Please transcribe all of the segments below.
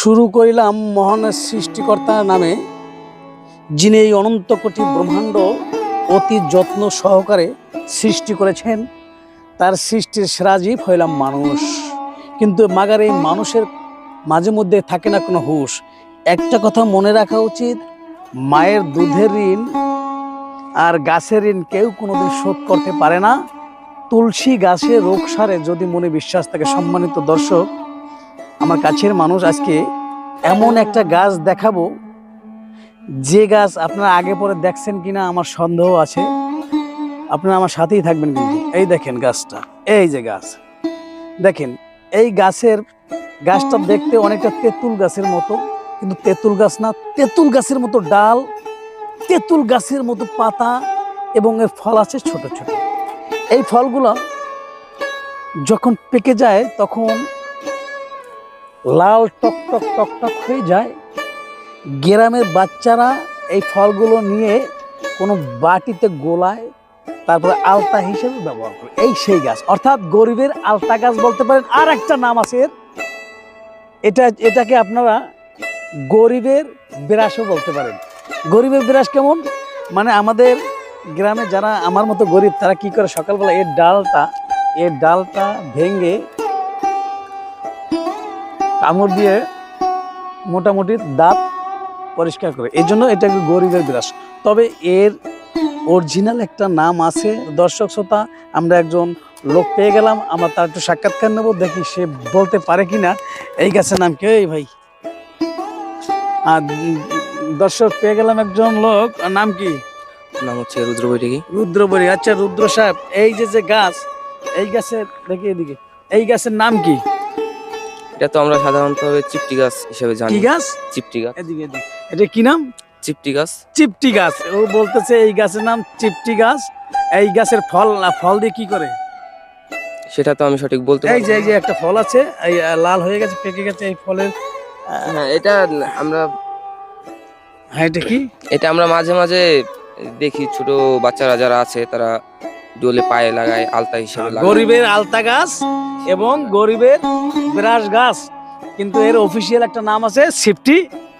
শুরু করিলাম মহানের সৃষ্টিকর্তার নামে, যিনি এই অনন্ত কোটি ব্রহ্মাণ্ড অতি যত্ন সহকারে সৃষ্টি করেছেন, তার সৃষ্টির সেরা জীব হইলাম মানুষ। কিন্তু মাগার এই মানুষের মাঝে মধ্যে থাকে না কোনো হুশ। একটা কথা মনে রাখা উচিত, মায়ের দুধের ঋণ আর গাছের ঋণ কেউ কোনোদিন শোধ করতে পারে না। তুলসী গাছে রোগ সারে যদি মনে বিশ্বাস থাকে, সম্মানিত দর্শক আমার কাছের মানুষ আজকে এমন একটা গাছ দেখাবো। যে গাছ আপনারা আগে পরে দেখছেন কিনা আমার সন্দেহ আছে। আপনারা আমার সাথেই থাকবেন কিন্তু। এই দেখেন গাছটা, এই যে গাছ। দেখেন, এই গাছের গাছটা দেখতে অনেকটা তেঁতুল গাছের মতো, কিন্তু তেঁতুল গাছ না, তেঁতুল গাছের মতো ডাল, তেঁতুল গাছের মতো পাতা এবং এর ফল আছে ছোট ছোট। এই ফলগুলো যখন পেকে যায় তখন লাল টক টক টক টক হয়ে যায়। গ্রামের বাচ্চারা এই ফলগুলো নিয়ে কোনো বাটিতে গোলায়, তারপরে আলতা হিসেবে ব্যবহার করে। এই সেই গাছ। অর্থাৎ গরিবের আলতা গাছ বলতে পারেন। আর একটা নাম আছে। এটা, এটাকে আপনারা গরিবের বিরাসও বলতে পারেন। গরিবের বিরাস কেমন? মানে আমাদের গ্রামে যারা আমার মতো গরিব, তারা কি করে সকালবেলা এর ডালটা এর ডালটা ভেঙে কামড় দিয়ে মোটামুটি দাঁত পরিষ্কার করে। এই জন্য এটা একটু গরিবের বিরাস তবে এর অরিজিনাল একটা নাম আছে দর্শক শ্রোতা আমরা একজন লোক পেয়ে গেলাম আমরা তার একটু সাক্ষাৎকার নেব দেখি সে বলতে পারে কিনা। এই গাছের নাম কি? এই ভাই। আর দর্শক পেয়ে গেলাম একজন লোক নাম কি? নাম হচ্ছে রুদ্র বৈঠকি রুদ্রবরী আচ্ছা রুদ্র সাহেব এই যে যে গাছ এই গাছের দেখি এদিকে এই গাছের নাম কি? এটা তো আমরা সাধারণত চিপটি গাছ হিসেবে জানি। কি গাছ চিপটি গাছ এদিকে এদিকে। এটা কি নাম? চিপটি গাছ চিপটি গাছ ও বলতেছে এই গাছের নাম চিপটি গাছ এই গাছের ফল ফল দিয়ে কি করে? সেটা তো আমি সঠিক বলতে এই যে এই যে একটা ফল আছে এই লাল হয়ে গেছে পেকে গেছে এই ফলের। হ্যাঁ এটা আমরা হ্যাঁ এটা কি? এটা আমরা মাঝে মাঝে দেখি ছোট বাচ্চারা যারা আছে তারা ডোলে পায়ে লাগায় আলতা হিসেবে গরিবের আলতা গাছ এবং গরিবের বিরাস গাছ। কিন্তু এর অফিসিয়াল একটা নাম আছে সিফটি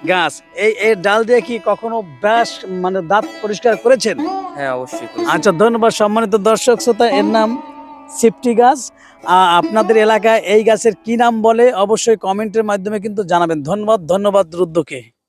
গাছ। এই এর ডাল দিয়ে কি কখনো ব্রাশ মানে দাঁত পরিষ্কার করেছেন? হ্যাঁ অবশ্যই আচ্ছা ধন্যবাদ সম্মানিত দর্শক শ্রোতা এর নাম সিফটি গাছ। আহ, আপনাদের এলাকায় এই গাছের কি নাম বলে অবশ্যই কমেন্টের মাধ্যমে কিন্তু জানাবেন। ধন্যবাদ ধন্যবাদ রুদ্রকে।